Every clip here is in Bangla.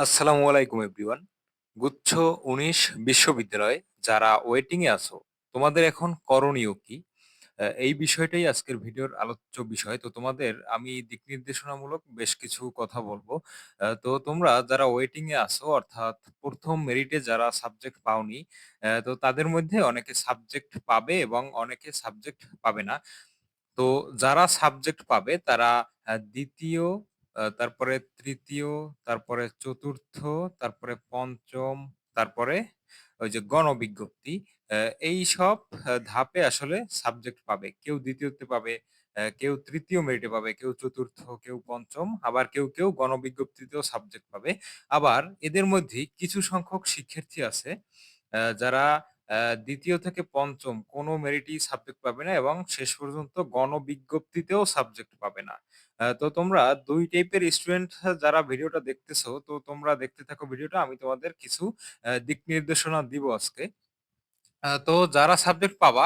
আসসালামু আলাইকুম এভরিওয়ান। গুচ্ছ ১৯ বিশ্ববিদ্যালয় যারা ওয়েটিংয়ে আছো, তোমাদের এখন করণীয় কি? এই বিষয়টাই আজকের ভিডিওর আলোচ্য বিষয়। তো তোমাদের আমি দিক নির্দেশনামূলক বেশ কিছু কথা বলব। তো তোমরা যারা ওয়েটিংয়ে আসো অর্থাৎ প্রথম মেরিটে যারা সাবজেক্ট পাওনি, তো তাদের মধ্যে অনেকে সাবজেক্ট পাবে এবং অনেকে সাবজেক্ট পাবে না। তো যারা সাবজেক্ট পাবে তারা আ ২য় আ তারপরে তৃতীয় তারপরে চতুর্থ তারপরে পঞ্চম তারপরে ওই যে গণবিজ্ঞপ্তি আ এইসব আ ধাপে আসলে সাবজেক্ট পাবে। কেউ দ্বিতীয়তে পাবে, অ্যা কেউ তৃতীয় মেরিটে পাবে, কেউ চতুর্থ কেউ পঞ্চম আবার কেউ, কেউ গণবিজ্ঞপ্তিতেও সাবজেক্ট পাবে। আবার এদের মধ্যেই কিছু সংখ্যক শিক্ষার্থী আছে আ যারা আ ২য় থেকে পঞ্চম কোনো মেরিটই সাবজেক্ট পাবে না এবং শেষ পর্যন্ত গণবিজ্ঞপ্তিতেও সাবজেক্ট পাবে না। আ তো তোমরা ২ টাইপের স্টুডেন্ট যারা ভিডিওটা দেখতেছো, তো তোমরা দেখতে থাকো ভিডিওটা। আমি তোমাদের কিছু দিক নির্দেশনা দিব আজকে। তো যারা সাবজেক্ট পাবা,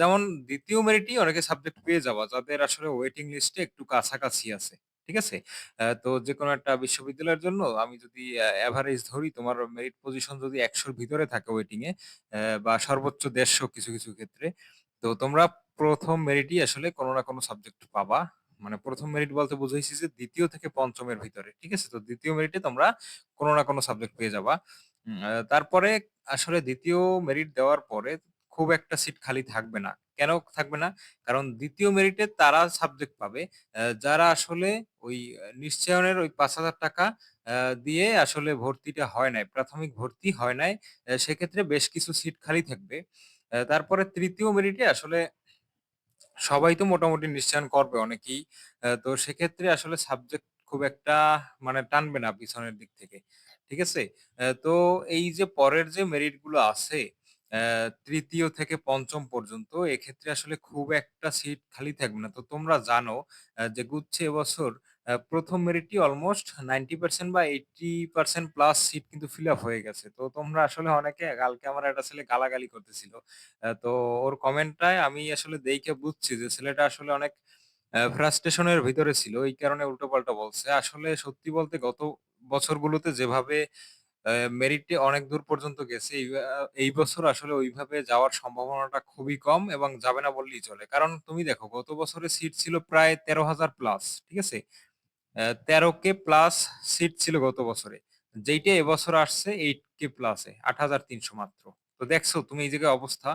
যেমন ২য় মেরিটেই অনেকে সাবজেক্ট পেয়ে যাবা, যাদের আসলে ওয়েটিং লিস্টে একটু কাছাকাছি আছে। ঠিক আছে? আ তো যেকোনো একটা বিশ্ববিদ্যালয়ের জন্য আমি যদি অ্যা এভারেজ ধরি, তোমার মেরিট পজিশন যদি ১০০ র ভিতরে থাকে ওয়েটিং এ, বা সর্বোচ্চ ১৫০ কিছু, কিছু ক্ষেত্রে। তো তোমরা ১ম মেরিটেই আসলে কোনো না কোনো সাবজেক্ট পাবা। মানে প্রথম মেরিট বলতে বুঝাইছি যে দ্বিতীয় থেকে পঞ্চমের ভিতরে। ঠিক আছে? তো দ্বিতীয় মেরিটে তোমরা কোনো না কোনো সাবজেক্ট পেয়ে যাবা। তারপরে আসলে দ্বিতীয় মেরিট দেওয়ার পরে খুব একটা সিট খালি থাকবে না। কেন থাকবে না? কারণ ২য় মেরিটে তারা সাবজেক্ট পাবে যারা আসলে ওই নিশ্চয়নের ওই ৳৫,০০০ আ দিয়ে আসলে ভর্তিটা হয় নাই। প্রাথমিক ভর্তি হয় নাই। সেক্ষেত্রে বেশ কিছু সিট খালি থাকবে। তারপরে তৃতীয় মেরিটে আসলে সবাই তো মোটামুটি নিশ্চয়ন করবে অনেকেই। তো সেক্ষেত্রে আসলে সাবজেক্ট খুব একটা মানে টানবে না পিছনের দিক থেকে। ঠিক আছে? তো এই যে পরের যে মেরিটগুলো আছে, ৩য় থেকে পঞ্চম পর্যন্ত এক্ষেত্রে আসলে খুব একটা সিট খালি থাকবে না। তো তোমরা জানো যে গুচ্ছে এবছর আ ১ম মেরিটই অলমোস্ট 90% বা 80% প্লাস সিট কিন্তু ফিল আপ হয়ে গেছে। তো তোমরা আসলে অনেকে কালকে আমার একটা ছেলে গালাগালি করতেছিল। তো ওর কমেন্টটায় আমি আসলে দেখে বুঝছি যে ছেলেটা আসলে অনেক আ ফ্রাস্ট্রেশন এর ভিতরে ছিল। এই কারণে উল্টোপাল্টা বলছে। আসলে সত্যি বলতে গত বছরগুলোতে যেভাবে আ মেরিটে অনেক দূর পর্যন্ত গেছে, এই বছর আসলে ওইভাবে যাওয়ার সম্ভাবনাটা খুবই কম এবং যাবে না বললেই চলে। কারণ তুমি দেখো গত বছরে সিট ছিল প্রায় ১৩,০০০ প্লাস। ঠিক আছে? অ্যা ১৩K প্লাস সিট ছিল গত বছরে। যেইটা এবছর আসছে 8K প্লাসে ৮,৩০০ মাত্র। তো দেখছ তুমি এই জায়গায় অবস্থা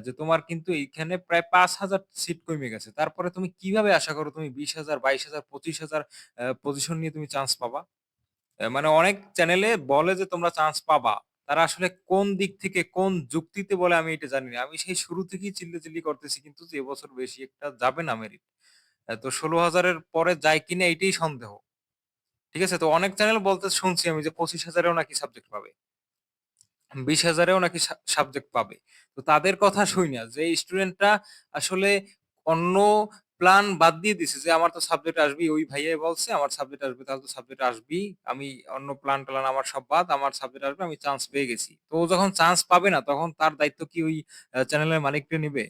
যে তোমার কিন্তু এইখানে প্রায় ৫,০০০ সিট কমে গেছে। তারপরে তুমি কীভাবে আশা করো তুমি ২০,০০০, ২২,০০০, ২৫,০০০ আ পজিশন নিয়ে তুমি চান্স পাবা? মানে অনেক চ্যানেলে বলে যে তোমরা চান্স পাবা। তারা আসলে কোন দিক থেকে কোন যুক্তিতে বলে আমি এটা জানি না। আমি সেই শুরু থেকেই চিল্লি চিল্লি করতেছি কিন্তু যে এবছর বেশি একটা যাবে না মেরিট। তো ষোলো হাজারের পরে যায় কিনা এইটাই সন্দেহ। ঠিক আছে? তো অনেক চ্যানেল বলতে শুনছি আমি যে পঁচিশ হাজারেও নাকি সাবজেক্ট পাবে। বিশ হাজারেও নাকি সাবজেক্ট পাবে। তো তাদের কথা শুই না যে স্টুডেন্টরা আসলে অন্য প্ল্যান বাদ দিয়ে দিছে যে আমার তো সাবজেক্ট আসবেই। ওই ভাইয়াই বলছে, আমার সাবজেক্ট আসবে, তাহলে তো সাবজেক্ট আসবেই। আমি অন্য প্ল্যান-ট্যালান আমার সব বাদ। আমার সাবজেক্ট আসবে, আমি চান্স পেয়ে গেছি। তো যখন চান্স পাবে না, তখন তার দায়িত্ব কি ওই চ্যানেলের মালিকটা নিবে?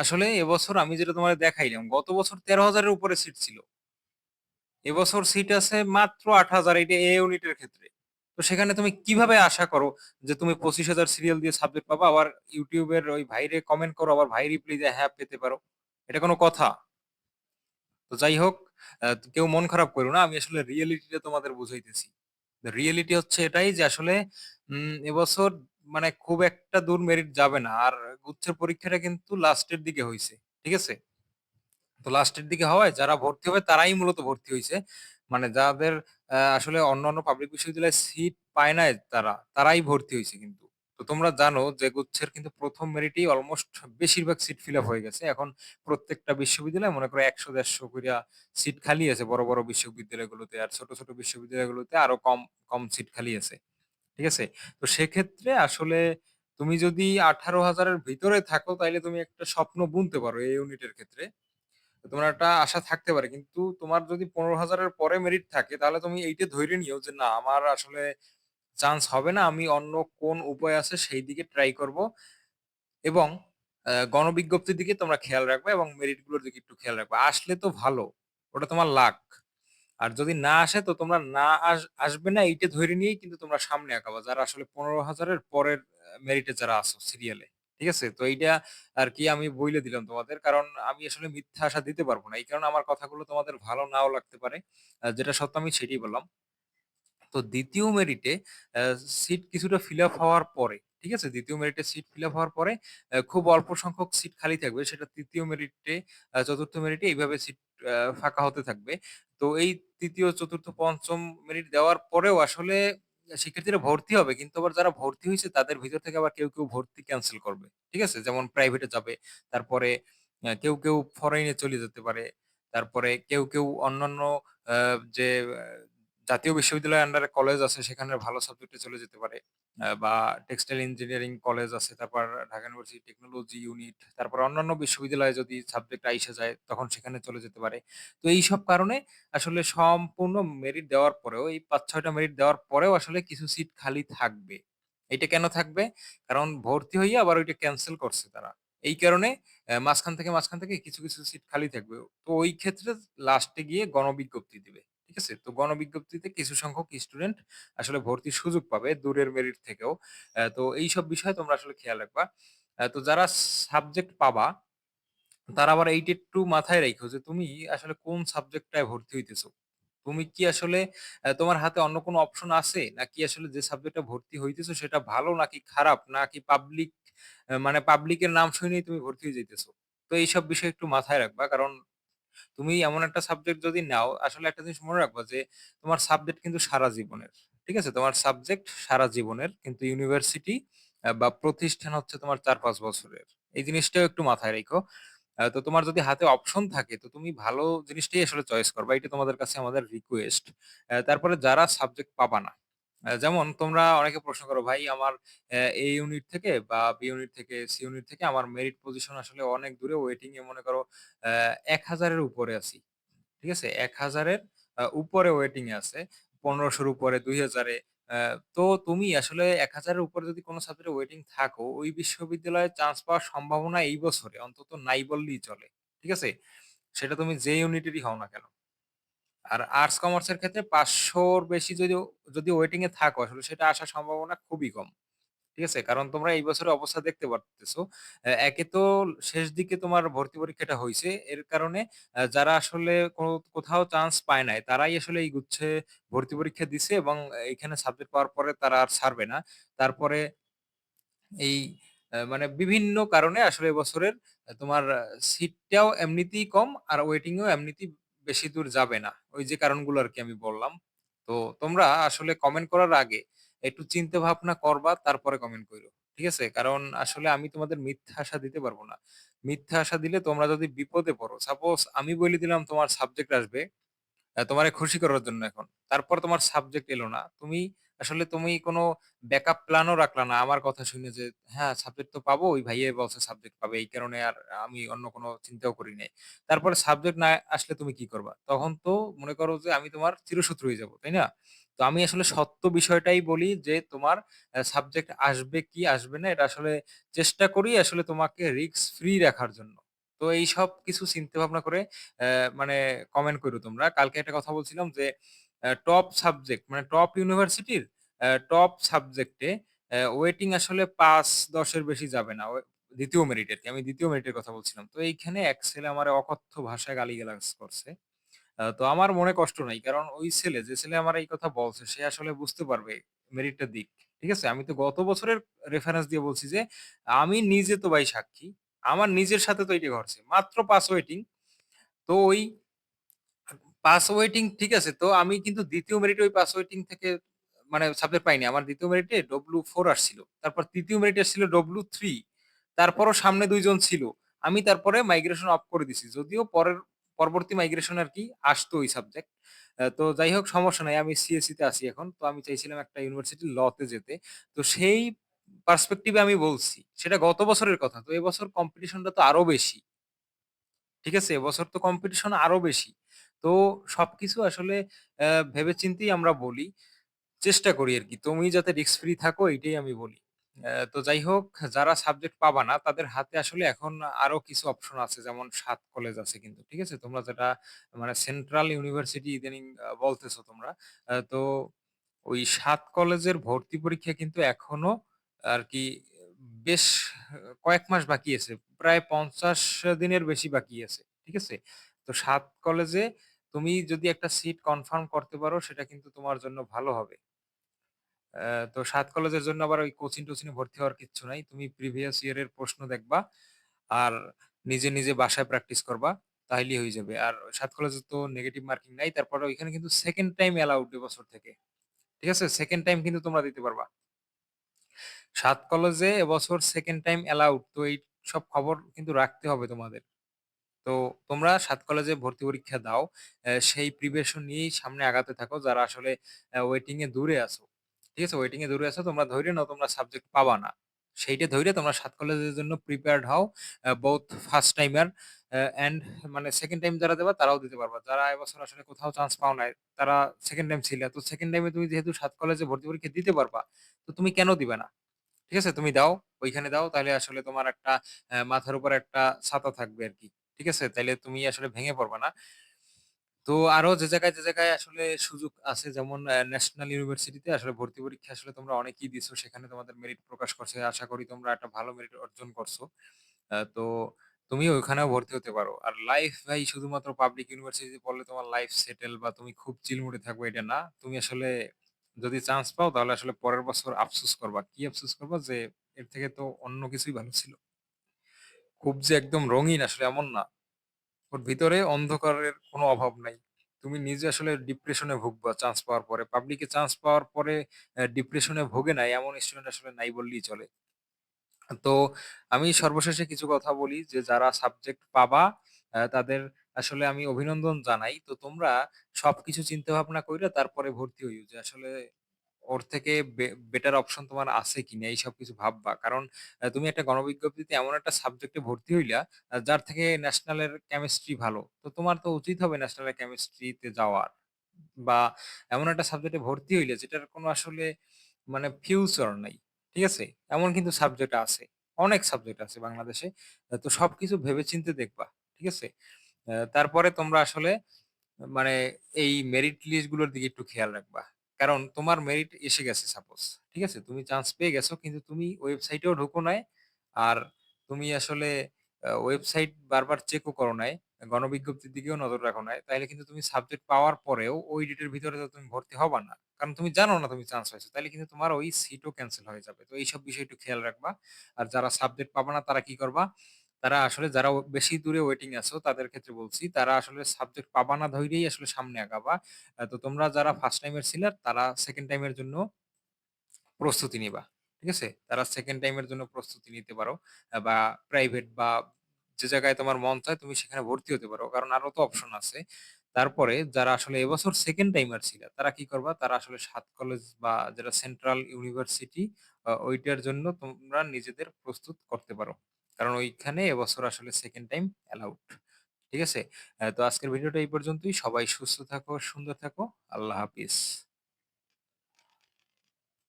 আসলে এবছর আমি যেটা তোমারে দেখাইলাম, গত বছর তেরো হাজারের উপরে সিট ছিল। এবছর সিট আছে মাত্র ৮,০০০ এইটা এ ইউনিটের ক্ষেত্রে। তো সেখানে তুমি কীভাবে আশা করো যে তুমি ২৫,০০০ সিরিয়াল দিয়ে সাবজেক্ট পাবা আবার ইউটিউবের ওই ভাইরে কমেন্ট করো আবার ভাই রিপ্লাই দেয় হ্যাঁ পেতে পারো। এটা কোনো কথা? তো যাই হোক কেউ মন খারাপ কইরো না। আমি আসলে রিয়েলিটিটা তোমাদের বুঝাইতেছি। রিয়েলিটি হচ্ছে এটাই যে আসলে এবছর মানে খুব একটা দূর মেরিট যাবে না। আর গুচ্ছের পরীক্ষাটা কিন্তু লাস্টের দিকে হয়েছে ঠিক আছে? তো লাস্টের দিকে হওয়ায় যারা ভর্তি হবে তারাই মূলত ভর্তি হয়েছে মানে যাদের আসলে অন্যান্য পাবলিক বিশ্ববিদ্যালয়ে সিট পায় নাই তারা, তারাই ভর্তি হয়েছে কিন্তু। তো তোমরা জানো যে গুচ্ছের কিন্তু প্রথম মেরিটেই অলমোস্ট বেশিরভাগ সিট ফিল আপ হয়ে গেছে। এখন প্রত্যেকটা বিশ্ববিদ্যালয়ে মনে করো ১০০-১৫০ কইরা সিট খালি আছে বড়, বড় বিশ্ববিদ্যালয়গুলোতে। আর ছোট, ছোট বিশ্ববিদ্যালয়গুলোতে আরও কম, কম সিট খালি আছে। ঠিক আছে? তো সেক্ষেত্রে আসলে তুমি যদি আঠারো হাজারের ভিতরে থাকো তাহলে তুমি একটা স্বপ্ন বুনতে পারো এই ইউনিটের ক্ষেত্রে। তোমার একটা আশা থাকতে পারে। কিন্তু তোমার যদি পনেরো হাজারের পরে মেরিট থাকে, তাহলে তুমি এইটা ধইরে নিও যে, না, আমার আসলে চান্স হবে না। আমি অন্য কোন উপায় আছে সেই দিকে ট্রাই করব এবং গণবিজ্ঞপ্তির দিকে তোমরা খেয়াল রাখবে এবং মেরিটগুলোর দিকে একটু খেয়াল রাখবে আসলে তো ভালো। ওটা তোমার লাক। আর যদি না আসে তো তোমরা না আস আসবে না এইটা ধরে নিয়েই কিন্তু তোমরা সামনে আগাবা। যারা আসলে পনেরো হাজারের পরের মেরিটে যারা আছো সিরিয়ালে। ঠিক আছে? তো এইটা আর কি আমি বইলে দিলাম তোমাদের। কারণ আমি আসলে মিথ্যা আশা দিতে পারব না। এই কারণে আমার কথাগুলো তোমাদের ভালো নাও লাগতে পারে। যেটা সত্য আমি সেটাই বললাম। তো দ্বিতীয় মেরিটে সিট কিছুটা ফিল আপ হওয়ার পরে, ঠিক আছে? দ্বিতীয় মেরিটে সিট ফিল আপ হওয়ার পরে খুব অল্প সংখ্যক সিট খালি থাকবে। সেটা তৃতীয় মেরিটে চতুর্থ মেরিটে এইভাবে সিট ফাঁকা হতে থাকবে। তো এই তৃতীয় চতুর্থ পঞ্চম মিনিট দেওয়ার পরেও আসলে শিক্ষার্থীরা ভর্তি হবে। কিন্তু আবার যারা ভর্তি হয়েছে তাদের ভিতর থেকে আবার কেউ, কেউ ভর্তি ক্যান্সেল করবে। ঠিক আছে? যেমন প্রাইভেটে যাবে। তারপরে কেউ, কেউ ফরেনে চলে যেতে পারে। তারপরে কেউ, কেউ অন্যান্য যে জাতীয় বিশ্ববিদ্যালয়ের আন্ডারে কলেজ আছে সেখানে ভালো সাবজেক্টে চলে যেতে পারে। বা টেক্সটাইল ইঞ্জিনিয়ারিং কলেজ আছে। তারপর ঢাকা ইউনিভার্সিটি টেকনোলজি ইউনিট, তারপর অন্যান্য বিশ্ববিদ্যালয়ে যদি সাবজেক্ট আইসা যায় তখন সেখানে চলে যেতে পারে। তো এইসব কারণে আসলে সম্পূর্ণ মেরিট দেওয়ার পরেও এই পাঁচ ছয়টা মেরিট দেওয়ার পরেও আসলে কিছু সিট খালি থাকবে। এটা কেন থাকবে? কারণ ভর্তি হইয়া আবার ওইটা ক্যান্সেল করছে তারা। এই কারণে মাঝখান থেকে, মাঝখান থেকে কিছু, কিছু সিট খালি থাকবে। তো ওই ক্ষেত্রে লাস্টে গিয়ে গণবিজ্ঞপ্তি দিবে। ঠিক আছে? তো গণবিজ্ঞপ্তিতে কিছু সংখ্যক স্টুডেন্ট আসলে ভর্তির সুযোগ পাবে দূরের মেরিট থেকেও। অ্যা তো এইসব বিষয় তোমরা আসলে খেয়াল রাখবা। তো যারা সাবজেক্ট পাবা, তারা আবার এইটা একটু মাথায় রাইখো যে তুমি আসলে কোন সাবজেক্টটায় ভর্তি হইতেছো। তুমি কি আসলে তোমার হাতে অন্য কোনো অপশন আছে? নাকি আসলে যে সাবজেক্টে ভর্তি হইতেছো সেটা ভালো নাকি খারাপ? নাকি পাবলিক মানে পাবলিকের নাম শুনেই তুমি ভর্তি হয়ে যাইতেছো? তো এইসব বিষয় একটু মাথায় রাখবা। কারণ তুমি এমন একটা সাবজেক্ট যদি নাও, আসলে একটা জিনিস মনে রাখবা যে তোমার সাবজেক্ট কিন্তু সারা জীবনের। ঠিক আছে? তোমার সাবজেক্ট সারা জীবনের। কিন্তু ইউনিভার্সিটি বা প্রতিষ্ঠান হচ্ছে তোমার ৪-৫ বছরের। এই জিনিসটাও একটু মাথায় রেখো আ তো তোমার যদি হাতে অপশন থাকে তো তুমি ভালো জিনিসটাই আসলে চয়েস করবা। এটা তোমাদের কাছে আমাদের রিকোয়েস্ট। তারপরে যারা সাবজেক্ট পাবা না। যেমন তোমরা অনেকে প্রশ্ন করো, "ভাই আমার A ইউনিট থেকে বা B ইউনিট থেকে, C ইউনিট থেকে আমার মেরিট পজিশন আসলে অনেক দূরে ওয়েটিং এ মনে করো ১০০০ এর উপরে আছি।" ঠিক আছে? ১০০০ এর আ উপরে ওয়েটিং এ আছে। ১৫০০ র উপরে, ২০০০ এ। আ তো তুমি আসলে ১০০০ এর উপরে যদি কোনো সাবজেক্টে ওয়েটিং থাকো, ওই বিশ্ববিদ্যালয়ে চান্স পাওয়ার সম্ভাবনা এই বছরে অন্তত নাই বললেই চলে। ঠিক আছে? সেটা তুমি যে ইউনিটেরই হও না কেন। আর আর্টস কমার্সের ক্ষেত্রে ৫০০ র বেশি যদি ওয়েটিং এ থাকো আসলে সেটা আসার সম্ভাবনা খুবই কম। ঠিক আছে? কারণ তোমরা এই বছরের অবস্থা দেখতে পারতেছো। একে তো শেষ দিকে তোমার ভর্তি পরীক্ষাটা হইছে। এর কারণে যারা আসলে কো কোথাও চান্স পায় নাই, তারাই আসলে এই গুচ্ছে ভর্তি পরীক্ষা দিছে এবং এখানে সাবজেক্ট পাওয়ার পরে তারা আর ছাড়বে না। তারপরে এই মানে বিভিন্ন কারণে আসলে এবছরের তোমার সিটটাও এমনিতেই কম আর ওয়েটিং ও এমনিতেই বেশি দূর যাবে না। ওই যে কারণগুলো আর কি আমি বললাম। তো তোমরা আসলে কমেন্ট করার আগে একটু চিন্তা ভাবনা করবা তারপরে কমেন্ট করো ঠিক আছে? কারণ আসলে আমি তোমাদের মিথ্যা আশা দিতে পারব না। মিথ্যা আশা দিলে তোমরা যদি বিপদে পড়ো, সাপোজ আমি বলে দিলাম তোমার সাবজেক্ট আসবে তোমার খুশি করার জন্য এখন। তারপর তোমার সাবজেক্ট এলো না। তুমি আসলে তুমি কোনো ব্যাকআপ প্ল্যানও রাখলা না আমার কথা শুনে যে, হ্যাঁ, সাবজেক্ট তো পাবো। ওই ভাইয়াই বলছে সাবজেক্ট পাবে। এই কারণে আর আমি অন্য কোনো চিন্তাও করি নাই। তারপরে সাবজেক্ট না আসলে তুমি কি করবা? তখন তো মনে করো যে আমি তোমার চিরশত্রু হয়ে যাব। তাই না? তো আমি আসলে সত্য বিষয়টাই বলি যে তোমার সাবজেক্ট আসবে কি আসবে না এটা আসলে চেষ্টা করি আসলে তোমাকে রিস্ক ফ্রি রাখার জন্য। তো এইসব কিছু চিন্তা ভাবনা করে অ্যা মানে কমেন্ট কইরো তোমরা। কালকে একটা কথা বলছিলাম যে টপ সাবজেক্ট মানে টপ ইউনিভার্সিটির টপ সাবজেক্টে ওয়েটিং আসলে পাঁচ দশের বেশি যাবে না। ২য় মেরিট আরকি। আমি দ্বিতীয় মেরিটের কথা বলছিলাম। তো এইখানে এক ছেলে আমার অকথ্য ভাষায় গালিগালাজ করছে। তো আমার মনে কষ্ট নাই। কারণ ওই ছেলে, যে ছেলে আমার এই কথা বলছে সে আসলে বুঝতে পারবে মেরিটটা দিক। ঠিক আছে? আমি তো গত বছরের রেফারেন্স দিয়ে বলছি যে আমি নিজে তো ভাই সাক্ষী। আমার নিজের সাথে তো এইটা ঘটছে। মাত্র ৫ ওয়েটিং। তো ওই ৫ ওয়েটিং ঠিক আছে। তো আমি কিন্তু দ্বিতীয় মেরিট ওই ৫ ওয়েটিং থেকে মানে সাবজেক্ট পাইনি। আমার ২য় মেরিটে W4 আসছিল। তারপর ৩য় মেরিটে আসছিল W3 তারপরও সামনে দুইজন ছিল। আমি তারপরে মাইগ্রেশন অফ করে দিছি। যদিও পরের, পরবর্তী মাইগ্রেশন আর কি আসতো ওই সাবজেক্ট। তো যাই হোক, সমস্যা নাই। আমি সিএসই তে আছি এখন। তো আমি চাইছিলাম একটা ইউনিভার্সিটি ল তে যেতে। তো সেই পার্সপেক্টিভে আমি বলছি। সেটা গত বছরের কথা। তো এবছর কম্পিটিশনটা তো আরও বেশি। ঠিক আছে? এবছর তো কম্পিটিশন আরও বেশি। তো সবকিছু আসলে ভেবে চিন্তেই আমরা বলি। চেষ্টা করি আরকি। তুমি যাতে রিস্ক ফ্রি থাকো এইটাই আমি বলি। অ্যা তো যাই হোক যারা সাবজেক্ট পাবা না, তাদের হাতে আসলে এখন আরও কিছু অপশন আছে, যেমন সাত কলেজ আছে কিন্তু। ঠিক আছে? তোমরা যেটা মানে সেন্ট্রাল ইউনিভার্সিটি ইদানিং বলতেছো তোমরা। তো ওই সাত কলেজের ভর্তি পরীক্ষা কিন্তু এখনও আর কি বেশ, কয়েক মাস বাকি আছে। প্রায় ৫০ দিনের বেশি বাকি আছে। ঠিক আছে? তো সাত কলেজে তুমি যদি একটা সিট কনফার্ম করতে পারো, সেটা কিন্তু তোমার জন্য ভালো হবে। তো সাত কলেজের জন্য আবার ওই কোচিং-টোচিং ভর্তি হওয়ার কিচ্ছু নাই। তুমি প্রিভিয়াস ইয়ার এর প্রশ্ন দেখবা। আর নিজে, নিজে বাসায় প্র্যাকটিস করবা। তাইলেই হয়ে যাবে। আর ৭ কলেজে তো নেগেটিভ মার্কিং নাই। তারপরে ওইখানে কিন্তু সেকেন্ড টাইম অ্যালাউড এবছর থেকে। ঠিক আছে? সেকেন্ড টাইম কিন্তু তোমরা দিতে পারবা। ৭ কলেজে এবছর সেকেন্ড টাইম অ্যালাউড। তো এই সব খবর কিন্তু রাখতে হবে তোমাদের। তো তোমরা সাত কলেজে ভর্তি পরীক্ষা দাও। সেই প্রিপারেশন নিয়েই সামনে আগাতে থাকো যারা আসলে ওয়েটিং এ দূরে আছো। ঠিক আছে? ওয়েটিং এ দূরে আছো তোমরা ধইরে নাও তোমরা সাবজেক্ট পাবা না। সেইটা ধইরে তোমরা সাত কলেজের জন্য প্রিপেয়ার্ড হও। Both first timer uh and মানে সেকেন্ড টাইম যারা দেবা তারাও দিতে পারবা। যারা এবছর আসলে কোথাও চান্স পাও নাই, তারা সেকেন্ড টাইম ছিলা। তো সেকেন্ড টাইমে তুমি যেহেতু সাত কলেজে ভর্তি পরীক্ষা দিতে পারবা, তো তুমি কেন দিবে না? ঠিক আছে? তুমি দাও, ওইখানে দাও তাহলে আসলে তোমার একটা মাথার উপর একটা ছাতা থাকবে আরকি। ঠিক আছে? তাইলে তুমি আসলে ভেঙে পড়বা না। তো আরও যে জায়গায়, যে জায়গায় আসলে সুযোগ আছে যেমন অ্যা ন্যাশনাল ইউনিভার্সিটিতে আসলে ভর্তি পরীক্ষা আসলে তোমরা অনেকেই দিছো। সেখানে তোমাদের মেরিট প্রকাশ করছে। আশা করি তোমরা একটা ভালো মেরিট অর্জন করছ। তো তুমি ওখানেও ভর্তি হতে পারো। আর লাইফ ভাই শুধুমাত্র পাবলিক ইউনিভার্সিটিতে পড়লে তোমার লাইফ সেটেল বা তুমি খুব চিল মুড এ থাকবে এটা না। তুমি আসলে যদি চান্স পাও তাহলে আসলে পরের বছর আফসোস করবা। কি আফসোস করবা? যে এর থেকে তো অন্য কিছুই ভালো ছিল। খুব যে একদম রঙিন আসলে এমন না। ওর ভিতরে অন্ধকারের কোনো অভাব নাই। তুমি নিজে আসলে ডিপ্রেশনে ভুগবা চান্স পাওয়ার পরে। পাবলিকে চান্স পাওয়ার পরে ডিপ্রেশনে ভোগে নাই এমন স্টুডেন্ট আসলে নাই বললেই চলে। তো আমি সর্বশেষে কিছু কথা বলি যে, যারা সাবজেক্ট পাবা তাদের আসলে আমি অভিনন্দন জানাই। তো তোমরা সবকিছু চিন্তা ভাবনা কইরা তারপরে ভর্তি হইও যে, আসলে ওর থেকে বেটার অপশন তোমার আছে কিনা এইসব কিছু ভাববা। কারণ তুমি একটা গণবিজ্ঞপ্তিতে এমন একটা সাবজেক্টে ভর্তি হইলা যার থেকে ন্যাশনালের কেমিস্ট্রি ভালো। তো তোমার তো উচিত হবে ন্যাশনালের কেমিস্ট্রিতে যাওয়ার। বা এমন একটা সাবজেক্টে ভর্তি হইলে যেটার কোনো আসলে মানে ফিউচার নাই। ঠিক আছে? এমন কিন্তু সাবজেক্ট আছে। অনেক সাবজেক্ট আছে বাংলাদেশে। আ তো সবকিছু ভেবে-চিন্তে দেখবা। ঠিক আছে? আ তারপরে তোমরা আসলে মানে এই মেরিট লিস্টগুলোর দিকে একটু খেয়াল রাখবা। কারণ তোমার মেরিট এসে গেছে সাপোজ। ঠিক আছে? তুমি চান্স পেয়ে গেছো, কিন্তু তুমি ওয়েবসাইটেও ঢুকো নাই। আর তুমি আসলে ওয়েবসাইট বারবার চেকও করো নাই। গণবিজ্ঞপ্তির দিকেও নজর রাখো নাই। তাহলে কিন্তু তুমি সাবজেক্ট পাওয়ার পরেও ওই ডেটের ভিতরে তো তুমি ভর্তি হবা না। কারণ তুমি জানো না তুমি চান্স পাইছো। তাহলে কিন্তু তোমার ওই সিটও ক্যান্সেল হয়ে যাবে। তো এইসব বিষয় একটু খেয়াল রাখবা। আর যারা সাবজেক্ট পাবা না তারা কি করবা? তারা আসলে যারা বেশি দূরে ওয়েটিং আছো তাদের ক্ষেত্রে বলছি, তারা আসলে সাবজেক্ট পাবা না ধইরেই আসলে সামনে আগাবা। তো তোমরা যারা ফার্স্ট টাইম এর ছিলা তারা সেকেন্ড টাইম এর জন্য প্রস্তুতি নিবা। ঠিক আছে? তারা সেকেন্ড টাইম এর জন্য প্রস্তুতি নিতে পারো। বা প্রাইভেট বা যে জায়গায় তোমার মন চায় তুমি সেখানে ভর্তি হতে পারো। কারণ আরও তো অপশন আছে। তারপরে যারা আসলে এবছর সেকেন্ড টাইমার ছিলা, তারা কি করবা? তারা আসলে ৭ কলেজ বা যেটা সেন্ট্রাল ইউনিভার্সিটি ওইটার জন্য তোমরা নিজেদের প্রস্তুত করতে পারো। কারণ ওইখানে এবছর আসলে সেকেন্ড টাইম অ্যালাউড। ঠিক আছে? তো আজকের ভিডিওটা এই পর্যন্তই। সবাই সুস্থ থাকো, সুন্দর থাকো। আল্লাহ হাফিজ।